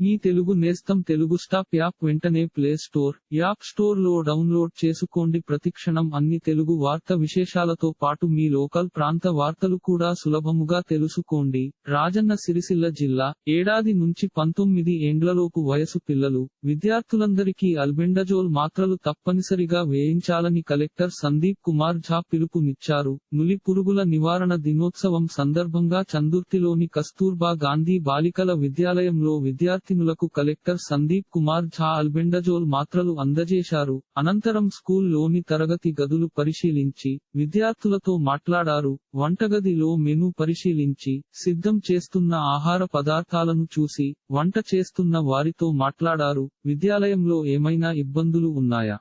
మీ తెలుగు నేస్తం Telugu stop app వెంటనే play store app స్టోర్లో డౌన్లోడ్ చేసుకోండి. ప్రతిక్షణం అన్ని తెలుగు వార్త విశేషాలతో పాటు మీ లోకల్ ప్రాంత వార్తలు కూడా సులభముగా తెలుసుకోండి. రాజన్న సిరిసిల్ల జిల్లా ఏడాది నుంచి పంతొమ్మిది ఏండ్లలోపు వయసు పిల్లలు విద్యార్థులందరికీ అల్బెండజోల్ మాత్రలు తప్పనిసరిగా వేయించాలని కలెక్టర్ సందీప్ కుమార్ ఝా పిలుపునిచ్చారు. నులి పురుగుల నివారణ దినోత్సవం సందర్భంగా చందుర్తిలోని కస్తూర్బా గాంధీ బాలికల విద్యాలయంలో విద్యార్థి విద్యార్థినులకు కలెక్టర్ సందీప్ కుమార్ ఝా అల్బెండజోల్ మాత్రలు అందజేశారు. అనంతరం స్కూల్లోని తరగతి గదులు పరిశీలించి విద్యార్థులతో మాట్లాడారు. వంటగదిలో మెను పరిశీలించి సిద్ధం చేస్తున్న ఆహార పదార్థాలను చూసి వంట చేస్తున్న వారితో మాట్లాడారు. విద్యాలయంలో ఏమైనా ఇబ్బందులు ఉన్నాయా?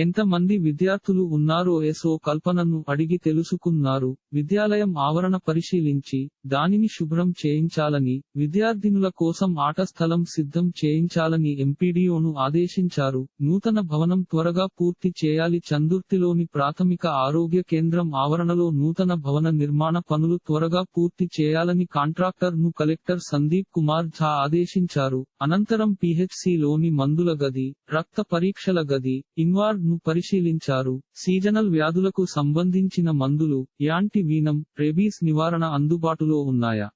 ఎంత మంది విద్యార్థులు ఉన్నారో ఎసో కల్పనను అడిగి తెలుసుకున్నారు. విద్యాలయం ఆవరణ పరిశీలించి దానిని శుభ్రం చేయించాలని విద్యార్థినుల కోసం ఆట స్థలం సిద్ధం చేయించాలని ఎంపీడీఓను ఆదేశించారు. నూతన భవనం త్వరగా పూర్తి చేయాలి. చందుర్తిలోని ప్రాథమిక ఆరోగ్య కేంద్రం ఆవరణలో నూతన భవన నిర్మాణ పనులు త్వరగా పూర్తి చేయాలని కాంట్రాక్టర్ను కలెక్టర్ సందీప్ కుమార్ ఝా ఆదేశించారు. అనంతరం పిహెచ్సి లోని మందుల గది రక్త పరీక్షల గది ఇన్వార్డ్ ను పరిశీలించారు. సీజనల్ వ్యాధులకు సంబంధించిన మందులు యాంటీ వీనం రేబీస్ నివారణ అందుబాటులో ఉన్నాయా?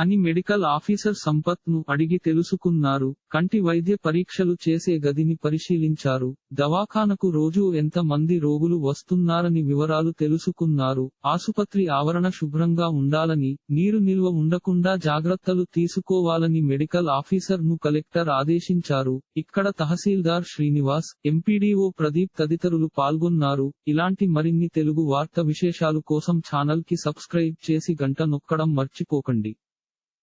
అని మెడికల్ ఆఫీసర్ సంపత్ను అడిగి తెలుసుకున్నారు. కంటి వైద్య పరీక్షలు చేసే గదిని పరిశీలించారు. దవాఖానకు రోజు ఎంత మంది రోగులు వస్తున్నారని వివరాలు తెలుసుకున్నారు. ఆసుపత్రి ఆవరణ శుభ్రంగా ఉండాలని నీరు నిల్వ ఉండకుండా జాగ్రత్తలు తీసుకోవాలని మెడికల్ ఆఫీసర్ను కలెక్టర్ ఆదేశించారు. ఇక్కడ తహసీల్దార్ శ్రీనివాస్ ఎంపీడీఓ ప్రదీప్ తదితరులు పాల్గొన్నారు. ఇలాంటి మరిన్ని తెలుగు వార్త విశేషాలు కోసం ఛానల్కి సబ్స్క్రైబ్ చేసి గంట నొక్కడం మర్చిపోకండి.